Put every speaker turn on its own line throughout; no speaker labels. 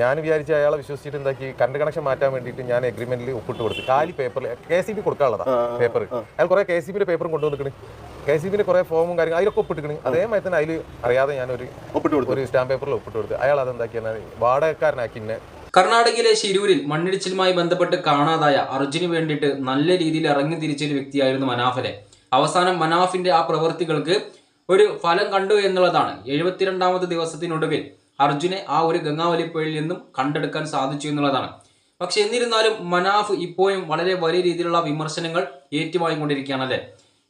ഞാൻ വിചാരിച്ച അയാളെ വിശ്വസിച്ചിട്ട് എന്താക്കി? കറണ്ട് കണക്ഷൻ മാറ്റാൻ വേണ്ടിയിട്ട് ഞാൻ അഗ്രിമെന്റിൽ ഒപ്പിട്ട് കൊടുത്തു. കാലി പേപ്പറിൽ കെ സി ബി കൊടുക്കാനുള്ളതാ പേപ്പർ അയാൾ കുറെ കെ സി ബിന്റെ പേപ്പറും കൊണ്ടുവന്നിട്ട് കെ സി ബിന്റെ കുറെ ഫോമും കാര്യങ്ങളും അതിലൊക്കെ ഒപ്പിട്ടിക്കണ്. അതേമാതിരി തന്നെ അതിൽ അറിയാതെ ഞാൻ ഒരു
ഒപ്പിട്ട് കൊടുത്തു.
ഒരു സ്റ്റാമ്പ് പേപ്പറിൽ ഒപ്പിട്ട് കൊടുത്തു. അയാൾ അതെന്താക്കിയാണ് വാടകക്കാരനാക്കി എന്നെ
കർണാടകയിലെ ശിരൂരിൽ മണ്ണിടിച്ചിലുമായി ബന്ധപ്പെട്ട് കാണാതായ അർജുന് വേണ്ടിയിട്ട് നല്ല രീതിയിൽ ഇറങ്ങി തിരിച്ച ഒരു വ്യക്തിയായിരുന്നു മനാഫലെ. അവസാനം മനാഫിന്റെ ആ പ്രവൃത്തികൾക്ക് ഒരു ഫലം കണ്ടു എന്നുള്ളതാണ്. എഴുപത്തിരണ്ടാമത് ദിവസത്തിനൊടുവിൽ അർജുനെ ആ ഒരു ഗംഗാവലിപ്പുഴയിൽ നിന്നും കണ്ടെടുക്കാൻ സാധിച്ചു എന്നുള്ളതാണ്. പക്ഷെ എന്നിരുന്നാലും മനാഫ് ഇപ്പോഴും വളരെ വലിയ രീതിയിലുള്ള വിമർശനങ്ങൾ ഏറ്റുവാങ്ങിക്കൊണ്ടിരിക്കുകയാണ് ഏറ്റുവാങ്ങിക്കൊണ്ടിരിക്കുകയാണല്ലേ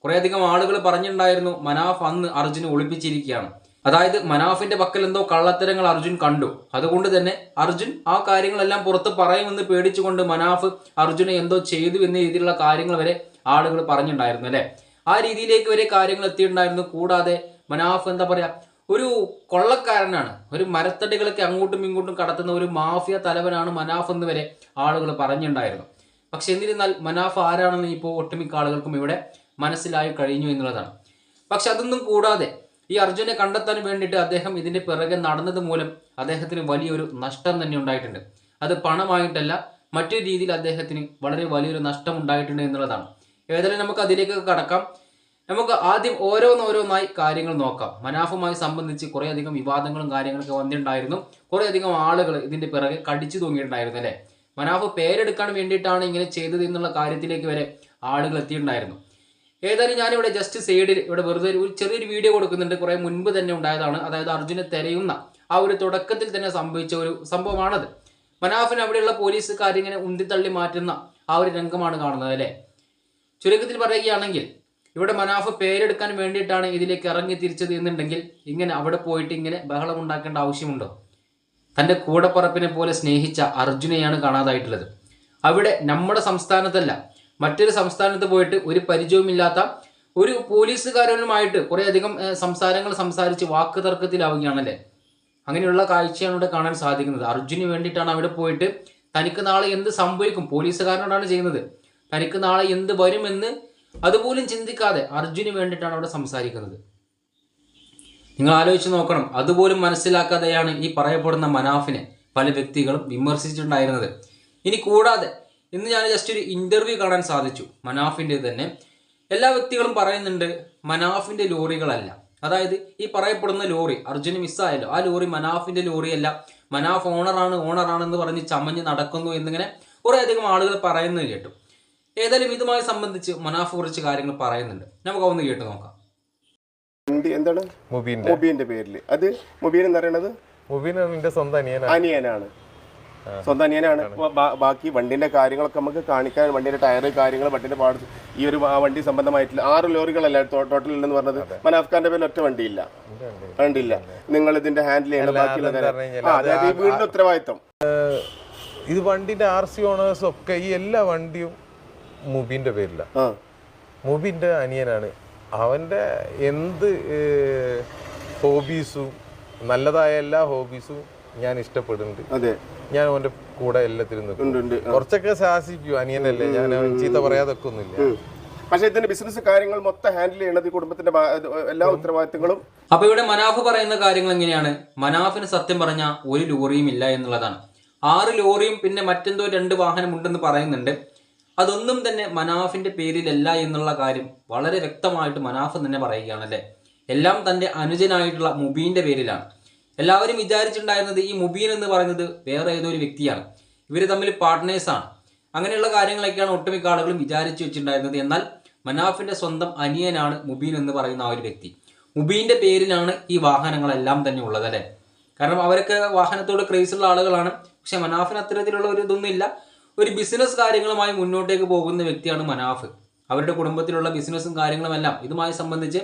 കുറേയധികം ആളുകൾ പറഞ്ഞിട്ടുണ്ടായിരുന്നു മനാഫ് അന്ന് അർജുനെ ഒളിപ്പിച്ചിരിക്കുകയാണ്. അതായത് മനാഫിന്റെ പക്കൽ എന്തോ കള്ളത്തരങ്ങൾ അർജുൻ കണ്ടു. അതുകൊണ്ട് തന്നെ അർജുൻ ആ കാര്യങ്ങളെല്ലാം പുറത്ത് പറയുമെന്ന് പേടിച്ചുകൊണ്ട് മനാഫ് അർജുനെ എന്തോ ചെയ്തു എന്ന രീതിയിലുള്ള കാര്യങ്ങൾ വരെ ആളുകൾ പറഞ്ഞിട്ടുണ്ടായിരുന്നു അല്ലെ? ആ രീതിയിലേക്ക് വരെ കാര്യങ്ങൾ എത്തിയിട്ടുണ്ടായിരുന്നു. കൂടാതെ മനാഫ് എന്താ പറയാ ഒരു കൊള്ളക്കാരനാണ്. ഒരു മരത്തടികളൊക്കെ അങ്ങോട്ടും ഇങ്ങോട്ടും കടത്തുന്ന ഒരു മാഫിയ തലവനാണ് മനാഫ് എന്ന് വരെ ആളുകൾ പറഞ്ഞിട്ടുണ്ടായിരുന്നു പക്ഷെ എന്നിരുന്നാൽ മനാഫ് ആരാണെന്ന് ഇപ്പോൾ ഒട്ടുമിക്ക ആളുകൾക്കും ഇവിടെ മനസ്സിലായി കഴിഞ്ഞു എന്നുള്ളതാണ്. പക്ഷെ അതൊന്നും കൂടാതെ ഈ അർജുനെ കണ്ടെത്താൻ വേണ്ടിയിട്ട് അദ്ദേഹം ഇതിന്റെ പിറകെ നടന്നത് മൂലം അദ്ദേഹത്തിന് വലിയൊരു നഷ്ടം തന്നെ ഉണ്ടായിട്ടുണ്ട്. അത് പണമായിട്ടല്ല മറ്റൊരു രീതിയിൽ അദ്ദേഹത്തിന് വളരെ വലിയൊരു നഷ്ടം ഉണ്ടായിട്ടുണ്ട് എന്നുള്ളതാണ്. ഏതായാലും നമുക്ക് അതിലേക്ക് കടക്കാം. നമുക്ക് ആദ്യം ഓരോന്നോരോന്നായി കാര്യങ്ങൾ നോക്കാം. മനാഫുമായി സംബന്ധിച്ച് കുറേയധികം വിവാദങ്ങളും കാര്യങ്ങളൊക്കെ വന്നിട്ടുണ്ടായിരുന്നു. കുറേയധികം ആളുകൾ ഇതിന്റെ പിറകെ കടിച്ചു തൂങ്ങിയിട്ടുണ്ടായിരുന്നു അല്ലേ? മനാഫ് പേരെടുക്കാൻ വേണ്ടിയിട്ടാണ് ഇങ്ങനെ ചെയ്തത് എന്നുള്ള കാര്യത്തിലേക്ക് വരെ ആളുകൾ എത്തിയിട്ടുണ്ടായിരുന്നു. ഏതായാലും ഞാനിവിടെ ജസ്റ്റ് സൈഡിൽ ഇവിടെ വെറുതെ ഒരു ചെറിയൊരു വീഡിയോ കൊടുക്കുന്നുണ്ട്. കുറേ മുൻപ് തന്നെ ഉണ്ടായതാണ്. അതായത് അർജുനെ തിരയുന്ന ആ ഒരു തുടക്കത്തിൽ തന്നെ സംഭവിച്ച ഒരു സംഭവമാണത്. മനാഫിന് അവിടെയുള്ള പോലീസുകാരിങ്ങനെ ഉന്തിത്തള്ളി മാറ്റുന്ന ആ ഒരു രംഗമാണ് കാണുന്നത് അല്ലേ? ചുരുക്കത്തിൽ പറയുകയാണെങ്കിൽ ഇവിടെ മനാഫ് പേരെടുക്കാൻ വേണ്ടിയിട്ടാണ് ഇതിലേക്ക് ഇറങ്ങി തിരിച്ചത് എന്നുണ്ടെങ്കിൽ ഇങ്ങനെ അവിടെ പോയിട്ട് ഇങ്ങനെ ബഹളം ഉണ്ടാക്കേണ്ട ആവശ്യമുണ്ടോ? തന്റെ കൂടപ്പറപ്പിനെ പോലെ സ്നേഹിച്ച അർജുനെയാണ് കാണാതായിട്ടുള്ളത്. അവിടെ നമ്മുടെ സംസ്ഥാനത്തല്ല മറ്റൊരു സംസ്ഥാനത്ത് പോയിട്ട് ഒരു പരിചയവുമില്ലാത്ത ഒരു പോലീസുകാരനുമായിട്ട് കുറേയധികം സംസാരങ്ങൾ സംസാരിച്ച് വാക്ക് തർക്കത്തിലാവുകയാണല്ലേ? അങ്ങനെയുള്ള കാഴ്ചയാണ് ഇവിടെ കാണാൻ സാധിക്കുന്നത്. അർജുന് വേണ്ടിയിട്ടാണ് അവിടെ പോയിട്ട് തനിക്ക് നാളെ എന്ത് സംഭവിക്കും? പോലീസുകാരനോടാണ് ചെയ്യുന്നത്. തനിക്ക് നാളെ എന്ത് വരുമെന്ന് അതുപോലും ചിന്തിക്കാതെ അർജുന് വേണ്ടിയിട്ടാണ് അവിടെ സംസാരിക്കുന്നത്. നിങ്ങൾ ആലോചിച്ച് നോക്കണം. അതുപോലും മനസ്സിലാക്കാതെയാണ് ഈ പറയപ്പെടുന്ന മനാഫിനെ പല വ്യക്തികളും വിമർശിച്ചിട്ടുണ്ടായിരുന്നത്. ഇനി കൂടാതെ ഇന്ന് ഞാൻ ജസ്റ്റ് ഒരു ഇന്റർവ്യൂ കാണാൻ സാധിച്ചു മനാഫിന്റെ തന്നെ. എല്ലാ വ്യക്തികളും പറയുന്നുണ്ട് മനാഫിന്റെ ലോറികളല്ല. അതായത് ഈ പറയപ്പെടുന്ന ലോറി അർജുന് മിസ്സായല്ലോ ആ ലോറി മനാഫിന്റെ ലോറിയല്ല. മനാഫ് ഓണറാണ് ഓണറാണെന്ന് പറഞ്ഞ് ചമഞ്ഞ് നടക്കുന്നു എന്നിങ്ങനെ കുറേ അധികം ആളുകൾ പറയുന്നത് കേട്ടു. ഏതായാലും ഇതുമായി സംബന്ധിച്ച് മനാഫ് കുറച്ച് കാര്യങ്ങൾ പറയുന്നുണ്ട്. നമുക്ക് ഒന്ന് കേട്ട് നോക്കാം.
വണ്ടി എന്താണ്?
മുബീന്റെ
പേരിൽ അത് മൊബീൻ എന്ന് പറയുന്നത്
മുബീൻ എന്റെ സ്വന്തം അനിയനാണ്.
അനിയനാണ്. സ്വന്തം അനിയനാണ്. ബാക്കി വണ്ടിന്റെ കാര്യങ്ങളൊക്കെ നമുക്ക് കാണിക്കാൻ വണ്ടിന്റെ ടയർ കാര്യങ്ങൾ വണ്ടിന്റെ പാട് ഈ ഒരു വണ്ടി സംബന്ധമായിട്ടില്ല ആറ് ലോറികളല്ല ടോട്ടൽ ഉണ്ടെന്ന് പറഞ്ഞത്? മനാഫ്ഖാന്റെ പേരിൽ ഒറ്റ വണ്ടിയില്ല. വണ്ടിയില്ല. നിങ്ങൾ ഇതിന്റെ ഹാൻഡിൽ ചെയ്യണം ബാക്കിയുള്ള അതായത് ഈ വീടിന്റെ ഉത്തരവാദിത്തം
ഇത് വണ്ടിന്റെ ആർ സി ഓണേഴ്സ് ഒക്കെ ഈ എല്ലാ വണ്ടിയും മുബീന്റെ പേരില്ല
ആ.
മുബിന്റെ അനിയനാണ്. അവന്റെ എന്ത് ഹോബീസും നല്ലതായ എല്ലാ ഹോബീസും ഞാൻ ഇഷ്ടപ്പെടുന്നുണ്ട്.
അതെ.
ഞാൻ അവന്റെ കൂടെ എല്ലാത്തിലും കുറച്ചൊക്കെ സാഹസിക്കൂ അനിയനല്ലേ? ഞാൻ അവൻ ചീത്ത പറയാതൊക്കെ ഒന്നുമില്ല
പക്ഷെ ഇതിന്റെ ബിസിനസ് കാര്യങ്ങൾ മൊത്തം ഹാൻഡിൽ ചെയ്യണത് കുടുംബത്തിന്റെ എല്ലാ ഉത്തരവാദിത്തങ്ങളും
അപ്പൊ ഇവിടെ മനാഫ് പറയുന്ന കാര്യങ്ങൾ എങ്ങനെയാണ്? മനാഫിന് സത്യം പറഞ്ഞ ഒരു ലോറിയും ഇല്ല എന്നുള്ളതാണ്. ആറ് ലോറിയും പിന്നെ മറ്റെന്തോ രണ്ട് വാഹനം ഉണ്ടെന്ന് പറയുന്നുണ്ട്. അതൊന്നും തന്നെ മനാഫിന്റെ പേരിലല്ല എന്നുള്ള കാര്യം വളരെ വ്യക്തമായിട്ട് മനാഫ് തന്നെ പറയുകയാണ് അല്ലേ? എല്ലാം തന്റെ അനുജനായിട്ടുള്ള മുബീന്റെ പേരിലാണ്. എല്ലാവരും വിചാരിച്ചിട്ടുണ്ടായിരുന്നത് ഈ മുബീൻ എന്ന് പറയുന്നത് വേറെ ഏതോ ഒരു വ്യക്തിയാണ്. ഇവർ തമ്മിൽ പാർട്ട്നേഴ്സാണ് അങ്ങനെയുള്ള കാര്യങ്ങളൊക്കെയാണ് ഒട്ടുമിക്ക ആളുകളും വിചാരിച്ചു വെച്ചിട്ടുണ്ടായിരുന്നത്. എന്നാൽ മനാഫിന്റെ സ്വന്തം അനിയനാണ് മുബീൻ എന്ന് പറയുന്ന ആ ഒരു വ്യക്തി. മുബീന്റെ പേരിലാണ് ഈ വാഹനങ്ങളെല്ലാം തന്നെ ഉള്ളത് അല്ലേ? കാരണം അവരൊക്കെ വാഹനത്തോട് ക്രേസുള്ള ആളുകളാണ്. പക്ഷെ മനാഫിന് അത്തരത്തിലുള്ള ഒരു ഇതൊന്നും ഇല്ല ഒരു ബിസിനസ് കാര്യങ്ങളുമായി മുന്നോട്ടേക്ക് പോകുന്ന വ്യക്തിയാണ് മനാഫ്. അവരുടെ കുടുംബത്തിലുള്ള ബിസിനസ്സും കാര്യങ്ങളുമെല്ലാം ഇതുമായി സംബന്ധിച്ച്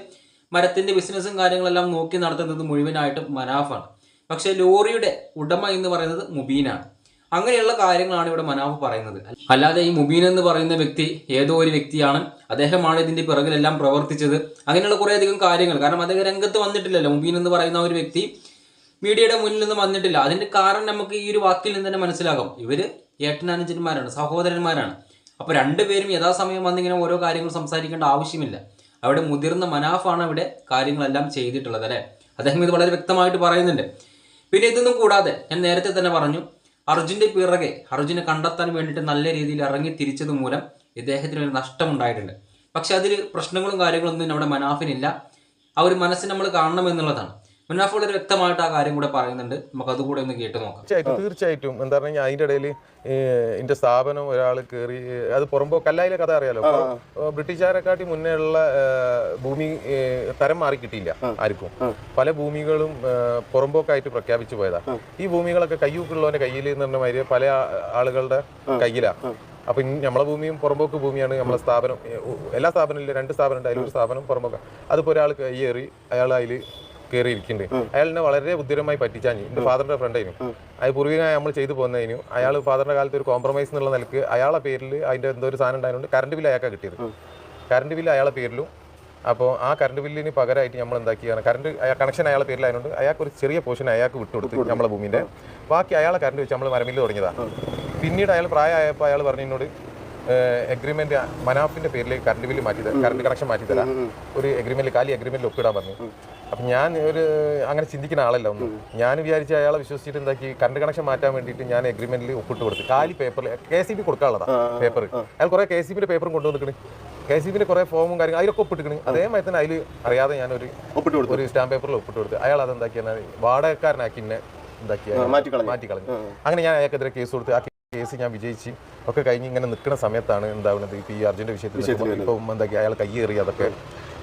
മരത്തിന്റെ ബിസിനസ്സും കാര്യങ്ങളെല്ലാം നോക്കി നടത്തുന്നത് മുഴുവനായിട്ടും മനാഫാണ്. പക്ഷെ ലോറിയുടെ ഉടമ എന്ന് പറയുന്നത് മുബീനാണ്. അങ്ങനെയുള്ള കാര്യങ്ങളാണ് ഇവിടെ മനാഫ് പറയുന്നത്. അല്ലാതെ ഈ മുബീൻ എന്ന് പറയുന്ന വ്യക്തി ഏതോ ഒരു വ്യക്തിയാണ്. അദ്ദേഹമാണ് ഇതിന്റെ പിറകിലെല്ലാം പ്രവർത്തിച്ചത്. അങ്ങനെയുള്ള കുറേയധികം കാര്യങ്ങൾ. കാരണം അദ്ദേഹം രംഗത്ത് വന്നിട്ടില്ലല്ലോ. മുബീൻ എന്ന് പറയുന്ന ഒരു വ്യക്തി മീഡിയയുടെ മുന്നിൽ നിന്ന് വന്നിട്ടില്ല. അതിന്റെ കാരണം നമുക്ക് ഈ ഒരു വാക്കിൽ നിന്ന് തന്നെ മനസ്സിലാകും. ഇവർ ഏട്ടനാനുജന്മാരാണ് സഹോദരന്മാരാണ്. അപ്പൊ രണ്ടുപേരും യഥാസമയം വന്നിങ്ങനെ ഓരോ കാര്യങ്ങൾ സംസാരിക്കേണ്ട ആവശ്യമില്ല. അവിടെ മുതിർന്ന മനാഫാണ് അവിടെ കാര്യങ്ങളെല്ലാം ചെയ്തിട്ടുള്ളത് അല്ലെ? അദ്ദേഹം ഇത് വളരെ വ്യക്തമായിട്ട് പറയുന്നുണ്ട്. പിന്നെ ഇതൊന്നും കൂടാതെ ഞാൻ നേരത്തെ തന്നെ പറഞ്ഞു അർജുന്റെ പിറകെ അർജുനെ കണ്ടെത്താൻ വേണ്ടിയിട്ട് നല്ല രീതിയിൽ ഇറങ്ങി തിരിച്ചത് മൂലം ഇദ്ദേഹത്തിന് ഒരു നഷ്ടമുണ്ടായിട്ടുണ്ട്. പക്ഷെ അതിൽ പ്രശ്നങ്ങളും കാര്യങ്ങളൊന്നും നമ്മുടെ മനാഫിനില്ല. ആ ഒരു മനസ്സിന് നമ്മൾ കാണണം എന്നുള്ളതാണ്. മനാഫ് വളരെ വ്യക്തമായിട്ട് ആ കാര്യം കൂടെ പറയുന്നുണ്ട്. നമുക്ക് അതുകൂടെ ഒന്ന് കേട്ട് നോക്കാം.
തീർച്ചയായിട്ടും തീർച്ചയായിട്ടും. എന്താ പറഞ്ഞാൽ അതിന്റെ ഇടയിൽ എന്റെ സ്ഥാപനം ഒരാൾ കയറി അത് പുറമ്പോ കല്ലായിലെ കഥ അറിയാലോ? ബ്രിട്ടീഷുകാരെക്കാട്ടി മുന്നേ ഉള്ള ഭൂമി തരം മാറി കിട്ടിയില്ല ആർക്കും. പല ഭൂമികളും പുറമ്പോക്കായിട്ട് പ്രഖ്യാപിച്ചു പോയതാ. ഈ ഭൂമികളൊക്കെ കയ്യൂക്കുള്ളവന്റെ കയ്യിൽ എന്ന് പറഞ്ഞ മാതിരി പല ആളുകളുടെ കയ്യിലാ. അപ്പൊ നമ്മളെ ഭൂമിയും പുറമ്പോക്ക് ഭൂമിയാണ് നമ്മളെ സ്ഥാപനം. എല്ലാ സ്ഥാപനങ്ങളിലും രണ്ട് സ്ഥാപനം ഉണ്ട് അതിലൊരു സ്ഥാപനം പുറമ്പോക്ക. അതിപ്പോ ഒരാൾ കയ്യേറി അയാൾ അതിൽ കയറി ഇരിക്കുന്നുണ്ട് അയാൾ എന്നെ വളരെ ബുദ്ധിപരമായി പറ്റിച്ചാഞ്ഞു എന്റെ ഫാദറിന്റെ ഫ്രണ്ട് ആയിരുന്നു. അത് പൂർവികമായി നമ്മൾ ചെയ്തു പോകുന്നതിനു അയാൾ ഫാദറിന്റെ കാലത്ത് ഒരു കോംപ്രമൈസ് എന്നുള്ള നിലയ്ക്ക് അയാളെ പേരിൽ അതിന്റെ എന്തോ ഒരു സാധനം ഉണ്ടായതുകൊണ്ട് കറണ്ട് ബില്ല് അയാൾക്കാണ് കിട്ടിയത്. കറണ്ട് ബില്ല് അയാളെ പേരിലും അപ്പോൾ ആ കറണ്ട് ബില്ലിന് പകരമായിട്ട് നമ്മൾ എന്താക്കിയാണ് കറണ്ട് കണക്ഷൻ അയാളെ പേരിലായതുകൊണ്ട് അയാൾക്ക് ഒരു ചെറിയ പോർഷൻ അയാൾക്ക് വിട്ടുകൊടുത്തു നമ്മളെ ഭൂമിന്റെ. ബാക്കി അയാളെ കറണ്ട് വെച്ച് നമ്മൾ മരമില്ല് തുടങ്ങിയതാണ് പിന്നീട് അയാൾ പ്രായമായപ്പോൾ അയാൾ പറഞ്ഞതിനോട് എഗ്രിമെന്റ് മനാഫിന്റെ പേരിലേക്ക് കറണ്ട് ബില്ല് മാറ്റി കറണ്ട് കണക്ഷൻ മാറ്റി തരാം ഒരു എഗ്രിമെന്റ് കാലി എഗ്രിമെന്റിൽ ഒപ്പിടാൻ പറഞ്ഞു. അപ്പൊ ഞാൻ ഒരു അങ്ങനെ ചിന്തിക്കുന്ന ആളല്ല ഒന്നും. ഞാൻ വിചാരിച്ച അയാളെ വിശ്വസിച്ചിട്ട് എന്താക്കി കറണ്ട് കണക്ഷൻ മാറ്റാൻ വേണ്ടിയിട്ട് ഞാൻ എഗ്രിമെന്റിൽ ഒപ്പിട്ട് കൊടുത്തു. കാലി പേപ്പറിൽ കെ സി ബി കൊടുക്കാനുള്ളതാ പേപ്പർ അയാൾ കുറെ കെ സി ബിന്റെ പേപ്പറും കൊണ്ടുവന്നിക്കണ്. കെ സി ബിന്റെ കുറെ ഫോമും കാര്യങ്ങളും അതിലൊക്കെ ഒപ്പിട്ടിക്കണ്. അതേമാതിരി തന്നെ അതിൽ അറിയാതെ ഞാൻ ഒരു
ഒപ്പിട്ട് കൊടുത്തു.
ഒരു സ്റ്റാമ്പ് പേപ്പറിൽ ഒപ്പിട്ട് കൊടുത്തു. അയാൾ അതെന്താക്കിയാണ് വാടകക്കാരനാക്കി എന്നെ എന്താക്കിയാൽ
മാറ്റി
കളഞ്ഞു അങ്ങനെ ഞാൻ അയാൾക്കെതിരെ കേസ് കൊടുത്ത്. കേസ് ഞാൻ വിജയിച്ച് ഒക്കെ കഴിഞ്ഞ് ഇങ്ങനെ നിൽക്കുന്ന സമയത്താണ് എന്താവുന്നത് ഇപ്പോൾ ഈ അർജുന്റെ വിഷയത്തിൽ ഇപ്പം എന്താക്കി അയാൾ കയ്യേറി അതൊക്കെ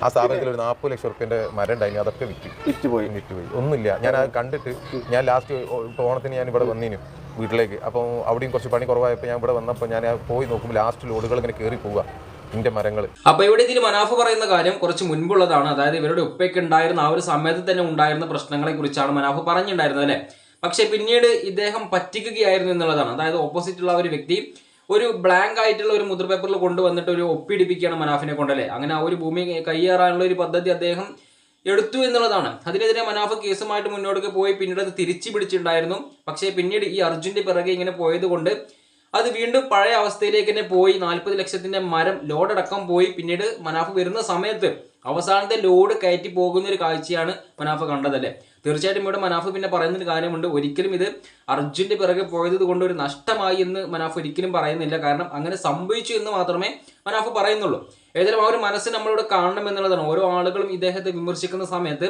ആ സ്ഥാപനത്തിൽ ഒരു നാൽപ്പത് ലക്ഷം റുപ്യന്റെ മരം ഉണ്ടായിരുന്നു അതൊക്കെ വിറ്റു.
വിറ്റുപോയി.
വിറ്റുപോയി. ഒന്നുമില്ല. ഞാൻ അത് കണ്ടിട്ട് ഞാൻ ലാസ്റ്റ് ഇപ്പോൾ ഓണത്തിന് ഞാൻ ഇവിടെ വന്നിനു വീട്ടിലേക്ക്. അപ്പോൾ അവിടെയും കുറച്ച് പണി കുറവായപ്പോൾ ഞാൻ ഇവിടെ വന്നപ്പോൾ ഞാൻ പോയി നോക്കുമ്പോൾ ലാസ്റ്റ് ലോഡുകൾ ഇങ്ങനെ കയറി പോവുക മരങ്ങൾ.
അപ്പൊ ഇവിടെ ഇതിൽ മനാഫ് പറയുന്ന കാര്യം കുറച്ച് മുൻപുള്ളതാണ്. അതായത് ഇവരുടെ ഉപ്പയ്ക്ക് ഉണ്ടായിരുന്ന ആ ഒരു സമയത്ത് തന്നെ ഉണ്ടായിരുന്ന പ്രശ്നങ്ങളെ കുറിച്ചാണ് മനാഫ് പറഞ്ഞിട്ടുണ്ടായിരുന്നത് അല്ലെ? പക്ഷെ പിന്നീട് ഇദ്ദേഹം പറ്റിക്കുകയായിരുന്നു എന്നുള്ളതാണ്. അതായത് ഓപ്പോസിറ്റ് ഉള്ള ഒരു വ്യക്തി ഒരു ബ്ലാങ്ക് ആയിട്ടുള്ള ഒരു മുദ്ര പേപ്പറിൽ കൊണ്ടുവന്നിട്ട് ഒരു ഒപ്പിടിപ്പിക്കുകയാണ് മനാഫിനെ കൊണ്ടല്ലേ. അങ്ങനെ ആ ഒരു ഭൂമി കൈയേറാനുള്ള ഒരു പദ്ധതി അദ്ദേഹം എടുത്തു എന്നുള്ളതാണ്. അതിനെതിരെ മനാഫ് കേസുമായിട്ട് മുന്നോട്ട് പോയി പിന്നീട് അത് തിരിച്ചു പിടിച്ചിട്ടുണ്ടായിരുന്നു. പക്ഷേ പിന്നീട് ഈ അർജുന്റെ പിറകെ ഇങ്ങനെ പോയതുകൊണ്ട് അത് വീണ്ടും പഴയ അവസ്ഥയിലേക്ക് തന്നെ പോയി. നാൽപ്പത് ലക്ഷത്തിന്റെ മരം ലോഡടക്കം പോയി. പിന്നീട് മനാഫ് വരുന്ന സമയത്ത് അവസാനത്തെ ലോഡ് കയറ്റി പോകുന്ന ഒരു കാഴ്ചയാണ് മനാഫ് കണ്ടതല്ലേ. തീർച്ചയായിട്ടും ഇവിടെ മനാഫ് പിന്നെ പറയുന്നൊരു കാര്യമുണ്ട്. ഒരിക്കലും ഇത് അർജുന്റെ പിറകെ പോയത് കൊണ്ട് ഒരു നഷ്ടമായി എന്ന് മനാഫ് ഒരിക്കലും പറയുന്നില്ല. കാരണം അങ്ങനെ സംഭവിച്ചു എന്ന് മാത്രമേ മനാഫ് പറയുന്നുള്ളൂ. ഏതായാലും ആ ഒരു മനസ്സ് നമ്മളിവിടെ കാണണം എന്നുള്ളതാണ്. ഓരോ ആളുകളും ഇദ്ദേഹത്തെ വിമർശിക്കുന്ന സമയത്ത്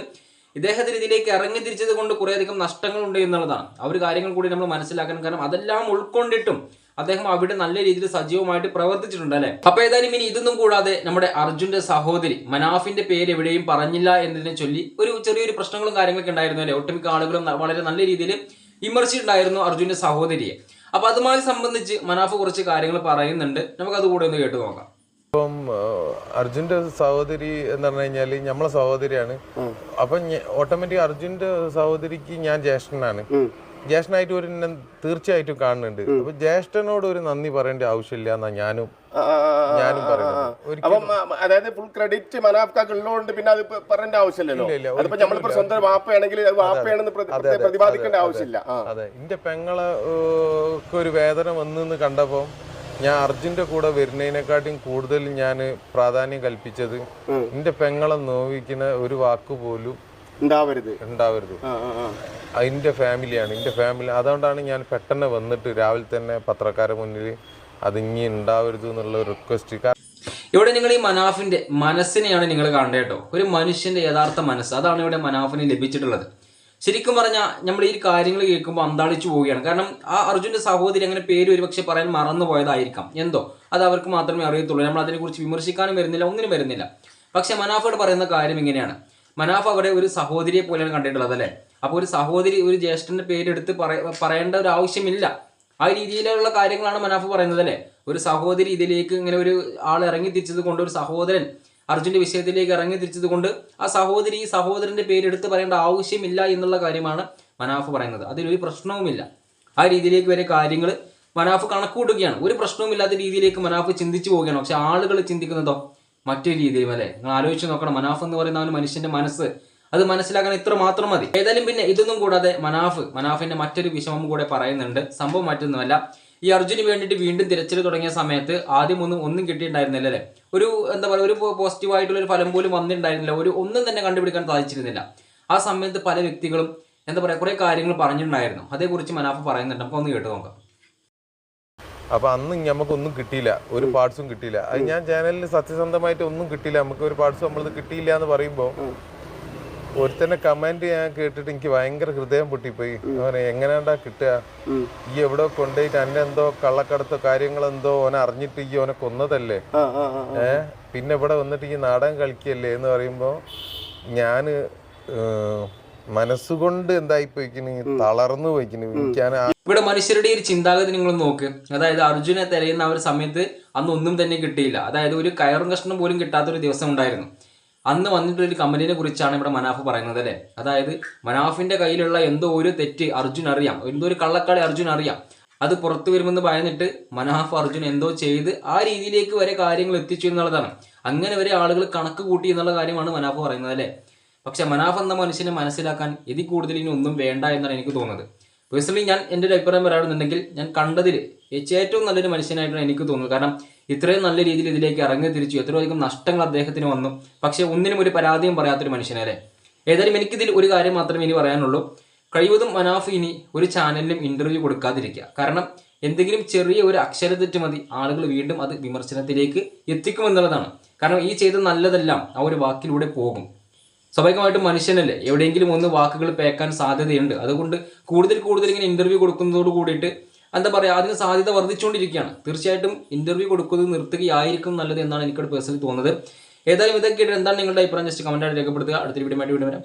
ഇദ്ദേഹത്തിന് ഇതിലേക്ക് ഇറങ്ങി തിരിച്ചത് കൊണ്ട് കുറേയധികം നഷ്ടങ്ങളുണ്ട് എന്നുള്ളതാണ്. ആ ഒരു കാര്യങ്ങൾ കൂടി നമ്മൾ മനസ്സിലാക്കണം. കാരണം അതെല്ലാം ഉൾക്കൊണ്ടിട്ടും അദ്ദേഹം അവിടെ നല്ല രീതിയിൽ സജീവമായിട്ട് പ്രവർത്തിച്ചിട്ടുണ്ട് അല്ലെ? അപ്പൊ ഏതായാലും ഇനി ഇതൊന്നും കൂടാതെ നമ്മുടെ അർജുന്റെ സഹോദരി മനാഫിന്റെ പേര് എവിടെയും പറഞ്ഞില്ല എന്നതിനെ ചൊല്ലി ഒരു ചെറിയൊരു പ്രശ്നങ്ങളും കാര്യങ്ങളൊക്കെ ഉണ്ടായിരുന്നു അല്ലെ? ഒട്ടുമിക്ക ആളുകളും വളരെ നല്ല രീതിയിൽ വിമർശിച്ചിട്ടുണ്ടായിരുന്നു അർജുന്റെ സഹോദരിയെ. അപ്പൊ അതുമായി സംബന്ധിച്ച് മനാഫ് കുറച്ച് കാര്യങ്ങൾ പറയുന്നുണ്ട്. നമുക്ക് അതുകൂടെ ഒന്ന് കേട്ടു നോക്കാം.
ഇപ്പം അർജുന്റെ അർജുന്റെ സഹോദരി എന്ന് പറഞ്ഞു കഴിഞ്ഞാൽ നമ്മളെ സഹോദരിയാണ്. അപ്പൊ ഓട്ടോമാറ്റിക് അർജുന്റെ സഹോദരിക്ക് ഞാൻ ജ്യേഷ്ഠനാണ്. ജ്യേഷ്ഠനായിട്ട് ഒരു തീർച്ചയായിട്ടും കാണുന്നുണ്ട്. അപ്പൊ ജ്യേഷ്ഠനോട് ഒരു നന്ദി പറയേണ്ട ആവശ്യമില്ല എന്നാ ഞാനും ഞാനും പറയുന്നത്.
അപ്പം അതായത് ഫുൾ ക്രെഡിറ്റ് മനാഫ്കാക്ക് ഉള്ളതുകൊണ്ട് പിന്നെ അത് പറയേണ്ട ആവശ്യമില്ലല്ലോ? അതിപ്പോ നമ്മളിപ്പോ സ്വന്തം വാപ്പയാണെങ്കിൽ അത് വാപ്പയാണെന്ന് പ്രതിപാദിക്കേണ്ട ആവശ്യമില്ല.
അതെ എന്റെ പെങ്ങളെ ഒരു വേദന വന്നെന്ന് കണ്ടപ്പോ ഞാൻ അർജുന്റെ കൂടെ വരുന്നതിനെക്കാട്ടിയും കൂടുതൽ ഞാൻ പ്രാധാന്യം കൽപ്പിച്ചത് എന്റെ പെങ്ങളെ നോവിക്കുന്ന ഒരു വാക്ക് പോലും
ഉണ്ടാവരുത്.
ഉണ്ടാവരുത്. ഫാമിലിയാണ് എന്റെ ഫാമിലി അതുകൊണ്ടാണ് ഞാൻ പെട്ടെന്ന് വന്നിട്ട് രാവിലെ തന്നെ പത്രക്കാരെ മുന്നിൽ അതിങ്ങി ഉണ്ടാവരുത് എന്നുള്ള റിക്വസ്റ്റ്
ഇവിടെ നിങ്ങൾ ഈ മനാഫിന്റെ മനസ്സിനെയാണ് നിങ്ങൾ കാണേണ്ടത് കേട്ടോ. ഒരു മനുഷ്യന്റെ യഥാർത്ഥ മനസ്സ്. അതാണ് ഇവിടെ മനാഫിന് ലഭിച്ചിട്ടുള്ളത്. ശരിക്കും പറഞ്ഞാൽ നമ്മൾ ഈ കാര്യങ്ങൾ കേൾക്കുമ്പോൾ അന്താളിച്ചു പോവുകയാണ്. കാരണം ആ അർജുന്റെ സഹോദരി അങ്ങനെ പേര് ഒരുപക്ഷെ പറയാൻ മറന്നു പോയതായിരിക്കാം എന്തോ? അത് അവർക്ക് മാത്രമേ അറിയത്തുള്ളൂ. നമ്മൾ അതിനെക്കുറിച്ച് വിമർശിക്കാനും വരുന്നില്ല ഒന്നിനും വരുന്നില്ല. പക്ഷെ മനാഫോട് പറയുന്ന കാര്യം ഇങ്ങനെയാണ്. മനാഫ് അവിടെ ഒരു സഹോദരിയെ പോലെയാണ് കണ്ടിട്ടുള്ളത് അല്ലേ? അപ്പോൾ ഒരു സഹോദരി ഒരു ജ്യേഷ്ഠന്റെ പേരെടുത്ത് പറയ- പറയേണ്ട ഒരു ആവശ്യമില്ല. ആ രീതിയിലുള്ള കാര്യങ്ങളാണ് മനാഫ് പറയുന്നത് അല്ലേ? ഒരു സഹോദരി ഇതിലേക്ക് ഇങ്ങനെ ഒരു ആൾ ഇറങ്ങി തിരിച്ചത് കൊണ്ട് ഒരു സഹോദരൻ അർജുന്റെ വിഷയത്തിലേക്ക് ഇറങ്ങി തിരിച്ചത് കൊണ്ട് ആ സഹോദരി ഈ സഹോദരന്റെ പേരെടുത്ത് പറയേണ്ട ആവശ്യമില്ല എന്നുള്ള കാര്യമാണ് മനാഫ് പറയുന്നത്. അതിലൊരു പ്രശ്നവുമില്ല. ആ രീതിയിലേക്ക് വരെ കാര്യങ്ങൾ മനാഫ് കണക്കുകൂട്ടുകയാണ്. ഒരു പ്രശ്നവുമില്ലാത്ത രീതിയിലേക്ക് മനാഫ് ചിന്തിച്ചു പോവുകയാണ്. പക്ഷെ ആളുകൾ ചിന്തിക്കുന്നതോ മറ്റൊരു രീതിയിൽ അല്ലേ? നിങ്ങൾ ആലോചിച്ച് നോക്കണം. മനാഫ് എന്ന് പറയുന്ന അവന് മനുഷ്യന്റെ മനസ്സ്. അത് മനസ്സിലാക്കാൻ ഇത്ര മാത്രം മതി. ഏതായാലും പിന്നെ ഇതൊന്നും കൂടാതെ മനാഫ് മനാഫിന്റെ മറ്റൊരു വിഷമം കൂടെ പറയുന്നുണ്ട്. സംഭവം മറ്റൊന്നുമല്ല. ഈ അർജുന് വേണ്ടിയിട്ട് വീണ്ടും തിരച്ചിൽ തുടങ്ങിയ സമയത്ത് ആദ്യം ഒന്നും ഒന്നും കിട്ടിയിട്ടുണ്ടായിരുന്നില്ല അല്ലേ? ഒരു എന്താ പറയുക ഒരു പോസിറ്റീവ് ആയിട്ടുള്ള ഒരു ഫലം പോലും വന്നിട്ടുണ്ടായിരുന്നില്ല. ഒരു ഒന്നും തന്നെ കണ്ടുപിടിക്കാൻ സാധിച്ചിരുന്നില്ല. ആ സമയത്ത് പല വ്യക്തികളും എന്താ പറയുക കുറേ കാര്യങ്ങൾ പറഞ്ഞിട്ടുണ്ടായിരുന്നു. അതേക്കുറിച്ച് മനാഫ് പറയുന്നുണ്ട്. നമുക്ക് ഒന്ന് കേട്ട് നോക്കാം.
അപ്പൊ അന്ന് നമുക്കൊന്നും കിട്ടിയില്ല. ഒരു പാർട്സും കിട്ടിയില്ല. അത് ഞാൻ ചാനലിൽ സത്യസന്ധമായിട്ട് ഒന്നും കിട്ടിയില്ല. നമുക്ക് ഒരു പാർട്സും നമ്മൾ കിട്ടിയില്ല എന്ന് പറയുമ്പോൾ ഒരുത്തന്നെ കമന്റ് ഞാൻ കേട്ടിട്ട് എനിക്ക് ഭയങ്കര ഹൃദയം പൊട്ടിപ്പോയി. എങ്ങനെയാണ്ടാ കിട്ടുക? ഈ എവിടെ കൊണ്ടുപോയിട്ട് അന്നെ എന്തോ കള്ളക്കടത്തോ കാര്യങ്ങളെന്തോ ഓനെ അറിഞ്ഞിട്ട് ഈ ഓനെ കൊന്നതല്ലേ? ഏ? പിന്നെ ഇവിടെ വന്നിട്ട് ഈ നാടകം കളിക്കല്ലേ എന്ന് പറയുമ്പോൾ ഞാൻ ഏഹ്, മനസ്സുകൊണ്ട് എന്തായി പോയിക്കണ് തളർന്നു പോയിക്കണ്
ഇവിടെ മനുഷ്യരുടെ ഒരു ചിന്താഗതി നിങ്ങൾ നോക്ക്. അതായത് അർജുനെ തിരയുന്ന ആ ഒരു സമയത്ത് അന്ന് ഒന്നും തന്നെ കിട്ടിയില്ല. അതായത് ഒരു കയറും കഷ്ണം പോലും കിട്ടാത്ത ഒരു ദിവസം ഉണ്ടായിരുന്നു. അന്ന് വന്നിട്ടുള്ള ഒരു കമ്പനിനെ കുറിച്ചാണ് ഇവിടെ മനാഫ് പറയുന്നത് അല്ലേ? അതായത് മനാഫിന്റെ കയ്യിലുള്ള എന്തോ ഒരു തെറ്റ് അർജുൻ അറിയാം. എന്തോ ഒരു കള്ളക്കളി അർജുൻ അറിയാം. അത് പുറത്തു വരുമെന്ന് ഭയന്നിട്ട് മനാഫ് അർജുൻ എന്തോ ചെയ്ത് ആ രീതിയിലേക്ക് വരെ കാര്യങ്ങൾ എത്തിച്ചു എന്നുള്ളതാണ്. അങ്ങനെ വരെ ആളുകൾ കണക്ക് കൂട്ടി എന്നുള്ള കാര്യമാണ് മനാഫ് പറയുന്നത് അല്ലേ? പക്ഷെ മനാഫ് എന്ന മനുഷ്യനെ മനസ്സിലാക്കാൻ ഇതിൽ കൂടുതൽ ഇനി ഒന്നും വേണ്ട എന്നാണ് എനിക്ക് തോന്നുന്നത്. പേഴ്സണലി ഞാൻ എന്റെ ഒരു അഭിപ്രായം പറയുകയാണെന്നുണ്ടെങ്കിൽ ഞാൻ കണ്ടതിൽ ഏറ്റവും നല്ലൊരു മനുഷ്യനായിട്ടാണ് എനിക്ക് തോന്നുന്നത്. കാരണം ഇത്രയും നല്ല രീതിയിൽ ഇതിലേക്ക് ഇറങ്ങി തിരിച്ചു. എത്രയോ അധികം നഷ്ടങ്ങൾ അദ്ദേഹത്തിന് വന്നു. പക്ഷെ ഒന്നിനും ഒരു പരാതിയും പറയാത്തൊരു മനുഷ്യനല്ലേ ഏതായാലും എനിക്കിതിൽ ഒരു കാര്യം മാത്രമേ ഇനി പറയാനുള്ളൂ. കഴിവതും മനാഫ് ഇനി ഒരു ചാനലിലും ഇന്റർവ്യൂ കൊടുക്കാതിരിക്കുക. കാരണം എന്തെങ്കിലും ചെറിയ ഒരു അക്ഷരതെറ്റ് മതി ആളുകൾ വീണ്ടും അത് വിമർശനത്തിലേക്ക് എത്തിക്കുമെന്നുള്ളതാണ്. കാരണം ഈ ചെയ്ത നല്ലതെല്ലാം ആ ഒരു വാക്കിലൂടെ പോകും. സ്വാഭാവികമായിട്ടും മനുഷ്യനല്ലേ? എവിടെയെങ്കിലും ഒന്ന് വാക്കുകൾ പേക്കാൻ സാധ്യതയുണ്ട്. അതുകൊണ്ട് കൂടുതൽ കൂടുതൽ ഇങ്ങനെ ഇന്റർവ്യൂ കൊടുക്കുന്നതോട് കൂടിയിട്ട് എന്താ പറയുക അതിന് സാധ്യത വർദ്ധിച്ചുകൊണ്ടിരിക്കുകയാണ്. തീർച്ചയായിട്ടും ഇന്റർവ്യൂ കൊടുക്കുന്നത് നിർത്തുകയായിരിക്കും നല്ലത് എന്നാണ് എനിക്കോട് പേഴ്സണലി തോന്നുന്നത്. ഏതായാലും ഇതൊക്കെ എന്താണ് നിങ്ങളുടെ അഭിപ്രായം? ജസ്റ്റ് കമന്റായിട്ട് രേഖപ്പെടുത്തുക. അടുത്തൊരു വീഡിയോ ആയിട്ട് വീണ്ടും വരാം.